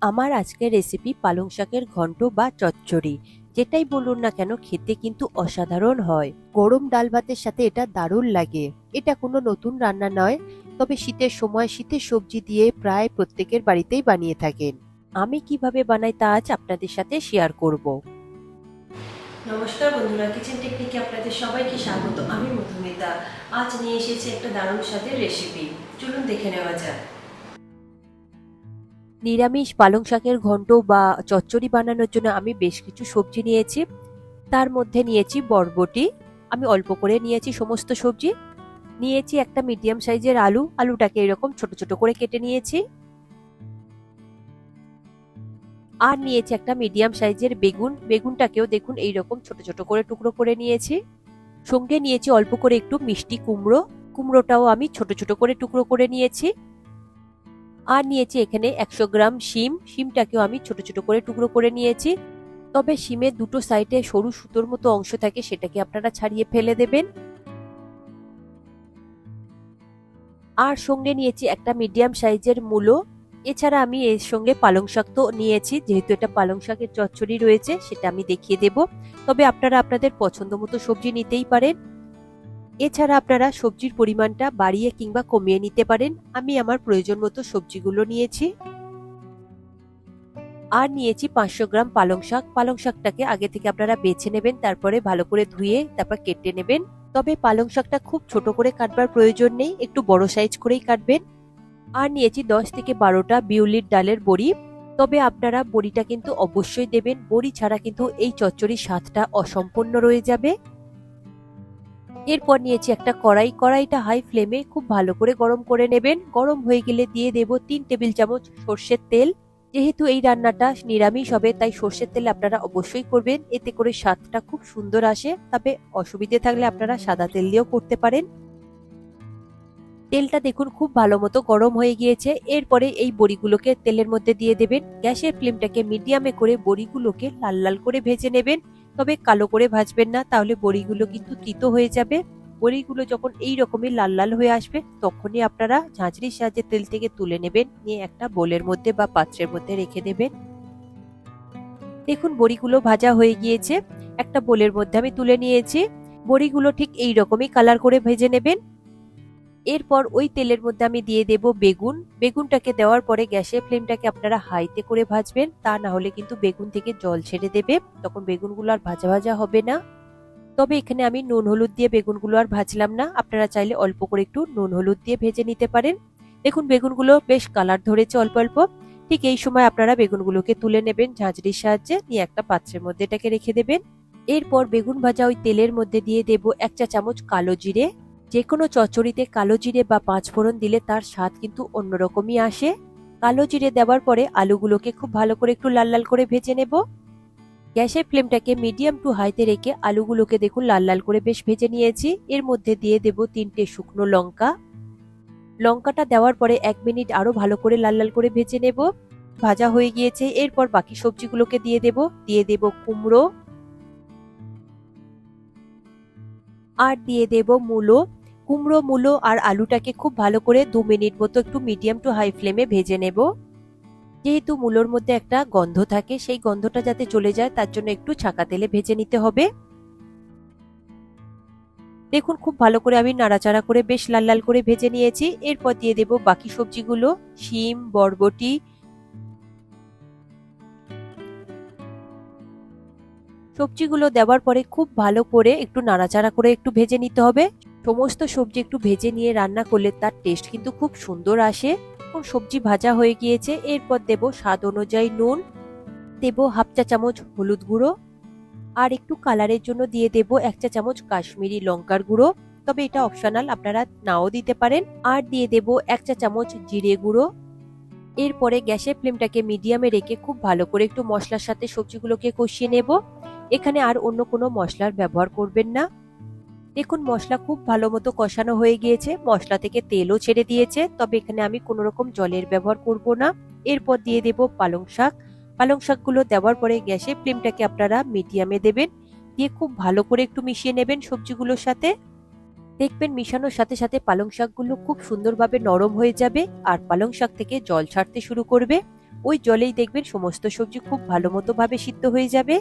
আমার আজকের রেসিপি পালং শাকের ঘন্ট বা চচ্চড়ি। যেটাই বলুন না কেন, খেতে কিন্তু অসাধারণ হয়। গরম ডাল ভাতের সাথে এটা দারুণ লাগে। এটা কোনো নতুন রান্না নয়, তবে শীতের সময় শীতের সবজি দিয়ে প্রায় প্রত্যেকের বাড়িতেই বানিয়ে থাকেন। আমি কীভাবে বানাই তা আজ আপনাদের সাথে শেয়ার করব। নমস্কার বন্ধুরা কিচেন টেকনিকে আপনাদের সবাইকে স্বাগত। আমি মধুমিতা। আজ নিয়ে এসেছি একটা দারুণ স্বাদের রেসিপি চলুন দেখে নেওয়া যাক। নিরামিষ পালং শাকের ঘন্ট বা চচ্চড়ি বানানোর জন্য আমি বেশ কিছু সবজি নিয়েছি। তার মধ্যে নিয়েছি বরবটি, আমি অল্প করে নিয়েছি সমস্ত সবজি। নিয়েছি একটা মিডিয়াম সাইজের আলু, আলুটাকে এরকম ছোট ছোট করে কেটে নিয়েছি। আর নিয়েছি একটা মিডিয়াম সাইজের বেগুন, বেগুনটাকেও দেখুন এইরকম ছোট ছোট করে টুকরো করে নিয়েছি। সঙ্গে নিয়েছি অল্প করে একটু মিষ্টি কুমড়ো, কুমড়োটাও আমি ছোট ছোট করে টুকরো করে নিয়েছি। আর নিয়েছি এখানে একশো গ্রাম শিম। শিমটাকেও আমি ছোট ছোট করে টুকরো করে নিয়েছি। তবে শিমের দুটো সাইডে সরু সুতোর মতো অংশ থাকে, সেটাকে আপনারা ছাড়িয়ে ফেলে দেবেন। আর সঙ্গে নিয়েছি একটা মিডিয়াম সাইজের মূলো। এছাড়া আমি এর সঙ্গে পালং শাক তো নিয়েছি, যেহেতু এটা পালং শাকের চচ্চড়ি রয়েছে, সেটা আমি দেখিয়ে দেব। তবে আপনারা আপনাদের পছন্দ মতো সবজি নিতেই পারেন। এছাড়া আপনারা সবজির পরিমাণটা বাড়িয়ে কিংবা কমিয়ে নিতে পারেন। আমি আমার প্রয়োজন মতো সবজিগুলো নিয়েছি। আর নিয়েছি পাঁচশো গ্রাম পালং শাক। পালং শাকটাকে আগে থেকে আপনারা বেছে নেবেন, তারপরে ভালো করে ধুয়ে তারপর কেটে নেবেন। তবে পালং শাকটা খুব ছোট করে কাটবার প্রয়োজন নেই, একটু বড় সাইজ করেই কাটবেন। আর নিয়েছি দশ থেকে বারোটা বিউলির ডালের বড়ি। তবে আপনারা বড়িটা কিন্তু অবশ্যই দেবেন। বড়ি ছাড়া কিন্তু এই চচ্চড়ির স্বাদটা অসম্পূর্ণ রয়ে যাবে। এরপর নিয়েছি একটা কড়াই। কড়াইটা হাই ফ্লেমে খুব ভালো করে গরম করে নেবেন। গরম হয়ে গেলে দিয়ে দেব তিন টেবিল চামচ সর্ষের তেল। যেহেতু এই রান্নাটা নিরামিষ হবে, তাই সর্ষের তেল আপনারা অবশ্যই করবেন। এতে করে স্বাদটা খুব সুন্দর আসে। তবে অসুবিধে থাকলে আপনারা সাদা তেল দিয়েও করতে পারেন। তেলটা দেখুন খুব ভালো মতো গরম হয়ে গিয়েছে। এরপরে এই বড়িগুলোকে তেলের মধ্যে দিয়ে দেবেন। গ্যাসের ফ্লেমটাকে মিডিয়ামে করে বড়িগুলোকে লাল লাল করে ভেজে নেবেন। তবে কালো করে ভাজবেন না, তাহলে বড়িগুলো কিন্তু তিতো হয়ে যাবে। বড়িগুলো যখন এই রকমই লাল লাল হয়ে আসবে, তখনই আপনারা ঝাঁঝরির সাহায্যে তেল থেকে তুলে নেবেন, নিয়ে একটা বোলের মধ্যে বা পাত্রের মধ্যে রেখে দেবেন। দেখুন, বড়িগুলো ভাজা হয়ে গিয়েছে। একটা বোলের মধ্যে আমি তুলে নিয়েছি। বড়িগুলো ঠিক এই রকমই কালার করে ভেজে নেবেন। এরপর ওই তেলের মধ্যে আমি দিয়ে দেব বেগুন। বেগুনটাকে দেওয়ার পরে গ্যাসের ফ্লেমটাকে আপনারা হাইতে করে ভাজবেন। তা না হলে কিন্তু বেগুন থেকে জল ছেড়ে দেবে। তখন বেগুনগুলো আর ভাজা ভাজা হবে না। তবে এখানে আমি নুন হলুদ দিয়ে বেগুনগুলো আর ভাজলাম না। আপনারা চাইলে অল্প করে একটু নুন হলুদ দিয়ে ভেজে নিতে পারেন। দেখুন, বেগুনগুলো বেশ কালার ধরেছে অল্প অল্প। ঠিক এই সময় আপনারা বেগুনগুলোকে তুলে নেবেন ঝাঁঝরির সাহায্যে। নিয়ে একটা পাত্রের মধ্যে এটাকে রেখে দেবেন। এরপর বেগুন ভাজা ওই তেলের মধ্যে দিয়ে দেব এক চা চামচ কালো জিরে। যে কোনো চচ্চড়িতে কালো জিরে বা পাঁচফোড়ন দিলে তার স্বাদ কিন্তু অন্যরকমই আসে। কালো জিরে দেওয়ার পরে আলুগুলোকে খুব ভালো করে একটু লাল লাল করে ভেজে নেব। গ্যাসের ফ্লেমটাকে মিডিয়াম টু হাইতে রেখে আলুগুলোকে দেখুন লাল লাল করে বেশ ভেজে নিয়েছি। এর মধ্যে দিয়ে দেব তিনটে শুকনো লঙ্কা। লঙ্কাটা দেওয়ার পরে এক মিনিট আরও ভালো করে লাল লাল করে ভেজে নেব। ভাজা হয়ে গিয়েছে, এরপর বাকি সবজিগুলোকে দিয়ে দেব। দিয়ে দেব কুমড়ো। আর দিয়ে দেব মূলো। কুমড়ো, মূলো আর আলুটাকে খুব ভালো করে দু মিনিট মতো একটু মিডিয়াম টু হাই ফ্লেমে ভেজে নেব। যেহেতু মূলোর মধ্যে একটা গন্ধ থাকে, সেই গন্ধটা যাতে চলে যায়, তার জন্য একটু ছাকা তেলে ভেজে নিতে হবে। দেখুন, খুব ভালো করে আমি নাড়াচাড়া করে বেশ লাল লাল করে ভেজে নিয়েছি। এরপর দিয়ে দেব বাকি সবজিগুলো, শিম, বরবটি। সবজিগুলো দেওয়ার পরে খুব ভালো করে একটু নাড়াচাড়া করে একটু ভেজে নিতে হবে। সমস্ত সবজি একটু ভেজে নিয়ে রান্না করলে তার টেস্ট কিন্তু খুব সুন্দর আসে। এখন সবজি ভাজা হয়ে গিয়েছে, এরপর দেব স্বাদ অনুযায়ী নুন, দেব হাফ চা চামচ হলুদ গুঁড়ো, আর একটু কালারের জন্য দিয়ে দেব এক চা চামচ কাশ্মীরি লঙ্কার গুঁড়ো। তবে এটা অপশনাল আপনারা নাও দিতে পারেন। আর দিয়ে দেব এক চা চামচ জিরে গুঁড়ো। এরপরে গ্যাসের ফ্লেমটাকে মিডিয়ামে রেখে খুব ভালো করে একটু মশলার সাথে সবজিগুলোকে কষিয়ে নেব। এখানে আর অন্য কোনো মশলার ব্যবহার করবেন না। দেখুন, মশলা খুব ভালো মতো কষানো হয়ে গিয়েছে। মশলা থেকে তেলও ছেড়ে দিয়েছে। তবে এখানে আমি কোনো রকম জলের ব্যবহার করব না। এরপর দিয়ে দেব পালং শাক। পালং শাকগুলো দেওয়ার পরে গ্যাসে ফ্লেমটাকে আপনারা মিডিয়ামে দেবেন। দিয়ে খুব ভালো করে একটু মিশিয়ে নেবেন সবজিগুলোর সাথে। দেখবেন মিশানোর সাথে সাথে পালং শাকগুলো খুব সুন্দরভাবে নরম হয়ে যাবে আর পালং শাক থেকে জল ছাড়তে শুরু করবে। ওই জলেই দেখবেন সমস্ত সবজি খুব ভালো মতো ভাবে সিদ্ধ হয়ে যাবে।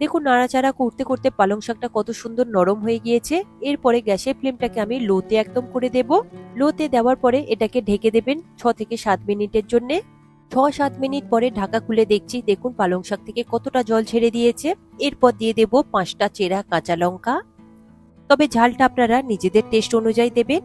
দেখুন নাড়াচাড়া করতে করতে পালং শাকটা কত সুন্দর নরম হয়ে গিয়েছে। এরপরে গ্যাসের ফ্লেমটাকে আমি লোতে একদম করে দেব। লোতে দেওয়ার পরে এটাকে ঢেকে দেবেন ছ থেকে সাত মিনিটের জন্য। ছ সাত মিনিট পরে ঢাকা খুলে দেখছি, দেখুন পালং শাক থেকে কতটা জল ছেড়ে দিয়েছে। এরপর দিয়ে দেব পাঁচটা চেরা কাঁচা লঙ্কা। তবে ঝালটা আপনারা নিজেদের টেস্ট অনুযায়ী দেবেন।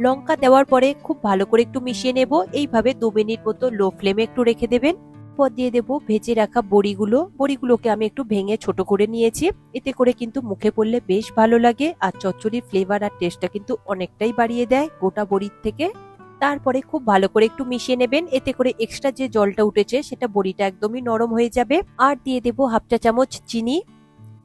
লঙ্কা দেওয়ার পরে খুব ভালো করে একটু মিশিয়ে নেব। এইভাবে দু মিনিট মতো লো ফ্লেমে একটু রেখে দেবেন। পর দিয়ে দেব ভেজে রাখা বড়িগুলো। বড়িগুলোকে আমি একটু ভেঙে ছোট করে নিয়েছি। এতে করে কিন্তু মুখে পড়লে বেশ ভালো লাগে আর চচ্চড়ির ফ্লেভার আর টেস্টটা কিন্তু অনেকটাই বাড়িয়ে দেয় গোটা বড়ির থেকে। তারপরে খুব ভালো করে একটু মিশিয়ে নেবেন। এতে করে এক্সট্রা যে জলটা উঠেছে সেটা বড়িটা একদমই নরম হয়ে যাবে। আর দিয়ে দেব হাফ চা চামচ চিনি।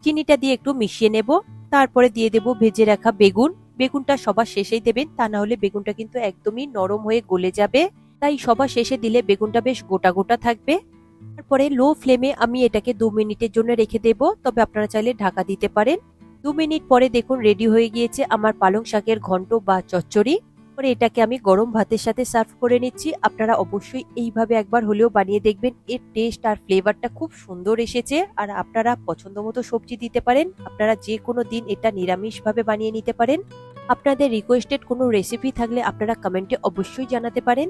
চিনিটা দিয়ে একটু মিশিয়ে নেব। তারপরে দিয়ে দেব ভেজে রাখা বেগুন। বেগুনটা সবার শেষেই দেবেন। তা না হলে বেগুনটা কিন্তু একদমই নরম হয়ে গলে যাবে। তাই সবার শেষে দিলে বেগুনটা বেশ গোটা গোটা থাকবে। তারপরে লো ফ্লেমে আমি এটাকে দু মিনিটের জন্য রেখে দেব। তবে আপনারা চাইলে ঢাকা দিতে পারেন। দু মিনিট পরে দেখুন রেডি হয়ে গিয়েছে আমার পালং শাকের ঘন্ট বা চচ্চড়ি। পরে এটাকে আমি গরম ভাতের সাথে সার্ভ করে নিচ্ছি। আপনারা অবশ্যই এইভাবে একবার হলেও বানিয়ে দেখবেন। এর টেস্ট আর ফ্লেভারটা খুব সুন্দর এসেছে। আর আপনারা পছন্দ মতো সবজি দিতে পারেন। আপনারা যে কোনো দিন এটা নিরামিষভাবে বানিয়ে নিতে পারেন। আপনাদের রিকোয়েস্টেড কোনো রেসিপি থাকলে আপনারা কমেন্টে অবশ্যই জানাতে পারেন।